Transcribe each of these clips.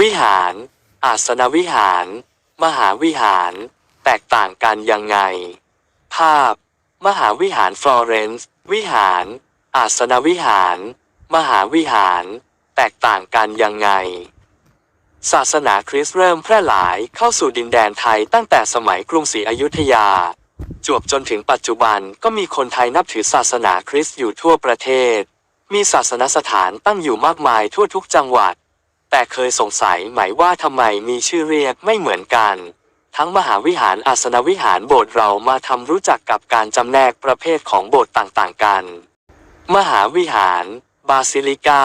วิหาร อาสนวิหาร มหาวิหาร แตกต่างกันยังไง ภาพ มหาวิหารฟลอเรนซ์ วิหาร อาสนวิหาร มหาวิหาร แตกต่างกันยังไง ศาสนาคริสต์เริ่มแพร่หลายเข้าสู่ดินแดนไทยตั้งแต่สมัยกรุงศรีอยุธยา จวบจนถึงปัจจุบันก็มีคนไทยนับถือศาสนาคริสต์อยู่ทั่วประเทศ มีศาสนสถานตั้งอยู่มากมายทั่วทุกจังหวัด แต่เคยสงสัยไหมว่าทำไมมีชื่อเรียกไม่เหมือนกัน ทั้งมหาวิหารอาสนวิหารโบสถ์เรามาทำรู้จักกับการจำแนกประเภทของโบสถ์ต่างๆกัน มหาวิหาร บาซิลิกา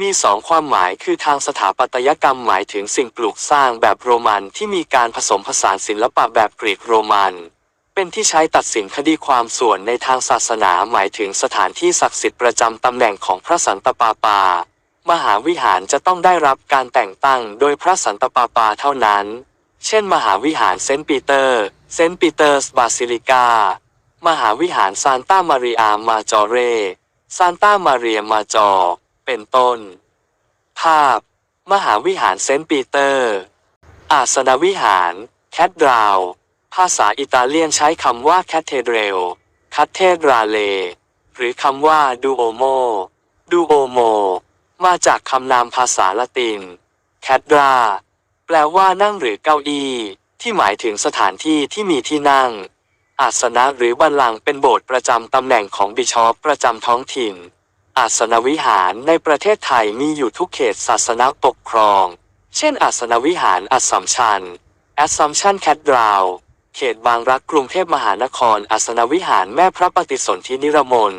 มีสองความหมายคือทางสถาปัตยกรรมหมายถึงสิ่งปลูกสร้างแบบโรมันที่มีการผสมผสานศิลปะแบบกรีกโรมันเป็นที่ใช้ตัดสินคดีความส่วนในทางศาสนาหมายถึงสถานที่ศักดิ์สิทธิ์ประจำตำแหน่งของพระสันตะปาปา มหาวิหารจะต้องได้รับการแต่งตั้งโดยพระสันตะปาปาเท่านั้น เช่น มหาวิหารเซนต์ปีเตอร์เซนต์ปีเตอร์สบาซิลิกา มหาวิหารซานตามาริอามาจอเรซานตามาเรียมาจอ เป็นต้น ภาพ มหาวิหารเซนต์ปีเตอร์ อาสนวิหาร แคทดราว ภาษาอิตาเลียนใช้คำว่าแคทเทเดรลคัตเทดราเล หรือคำว่าดูโอโม จากคำนามภาษาละติน แคดรา แปลว่านั่งหรือเก้าอี้ ที่หมายถึงสถานที่ที่มีที่นั่ง อาสนะหรือบัลลังก์เป็นโบสถ์ประจำตำแหน่งของบิชอปประจำท้องถิ่น อาสนวิหารในประเทศไทยมีอยู่ทุกเขตศาสนาปกครอง เช่น อาสนวิหารอัสสัมชัญ Assumption Cathedral เขตบางรักกรุงเทพมหานครอาสนวิหารแม่พระปฏิสนธินิรมน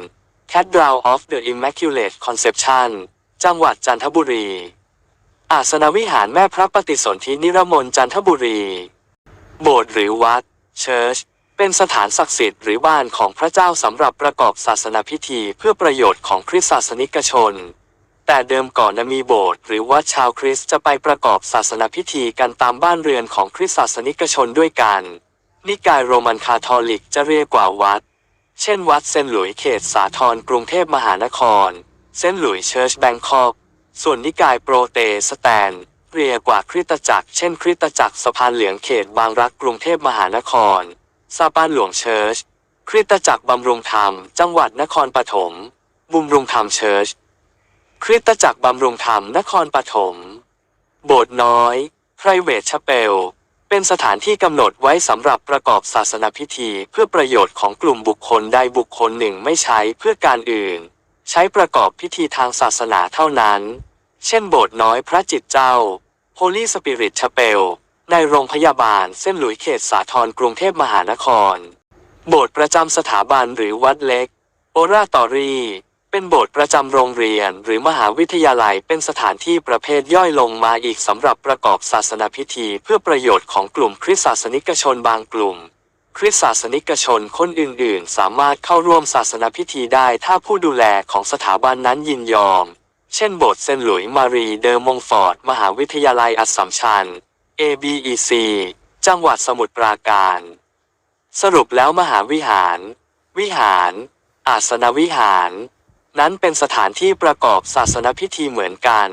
Cathedral of the Immaculate Conception จังหวัดจันทบุรี อาสนวิหารแม่พระปฏิสนธินิรมนจันทบุรี โบสถ์หรือวัด Church เป็นสถานศักดิ์สิทธิ์หรือบ้านของพระเจ้าสำหรับประกอบศาสนาพิธีเพื่อประโยชน์ของคริสตศาสนิกชน แต่เดิมก่อนนะมีโบสถ์หรือวัดชาวคริสต์จะไปประกอบศาสนาพิธีกันตามบ้านเรือนของคริสตศาสนิกชนด้วยกัน นิกายโรมันคาทอลิกจะเรียกว่าวัด เช่นวัดเซนหลุยเขตสาทรกรุงเทพมหานคร เซนต์หลุยส์เชิร์ชแบงคอก ส่วนนิกายโปรเตสแตนต์เรียกว่าคริสตจักร เช่น คริสตจักรสะพานเหลืองเขตบางรักกรุงเทพมหานครซาปานหลวงเชิร์ช คริสตจักรบำรุงธรรม จังหวัดนครปฐม บุมรุงธรรมเชิร์ช คริสตจักรบำรุงธรรมนครปฐม โบสถ์น้อย private chapel เป็นสถานที่กำหนดไว้สำหรับประกอบศาสนาพิธีเพื่อประโยชน์ของกลุ่มบุคคลใดบุคคลหนึ่งไม่ใช้เพื่อการอื่น ใช้ประกอบพิธีทางศาสนาเท่านั้น เช่นโบสถ์น้อยพระจิตเจ้า Holy Spirit Chapel ในโรงพยาบาลเส้นหลุยเขตสาทรกรุงเทพมหานคร โบสถ์ประจำสถาบันหรือวัดเล็ก โอราตอรี เป็นโบสถ์ประจำโรงเรียนหรือมหาวิทยาลัยเป็นสถานที่ประเภทย่อยลงมาอีกสำหรับประกอบศาสนาพิธีเพื่อประโยชน์ของกลุ่มคริสตศาสนิกชนบางกลุ่ม คริสตศาสนิกชนคนอื่นๆ สามารถเข้าร่วมศาสนาพิธีได้ถ้าผู้ดูแลของสถาบันนั้นยินยอม เช่นโบสถ์เซนหลุยส์มารีเดอมงฟอร์ด มหาวิทยาลัยอัสสัมชัญ ABEC จังหวัดสมุทรปราการ สรุปแล้วมหาวิหาร วิหาร อาสนวิหาร นั้นเป็นสถานที่ประกอบศาสนพิธีเหมือนกัน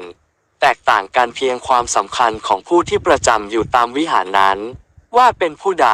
แตกต่างกันเพียงความสำคัญของผู้ที่ประจำอยู่ตามวิหารนั้น ว่าเป็นผู้ใด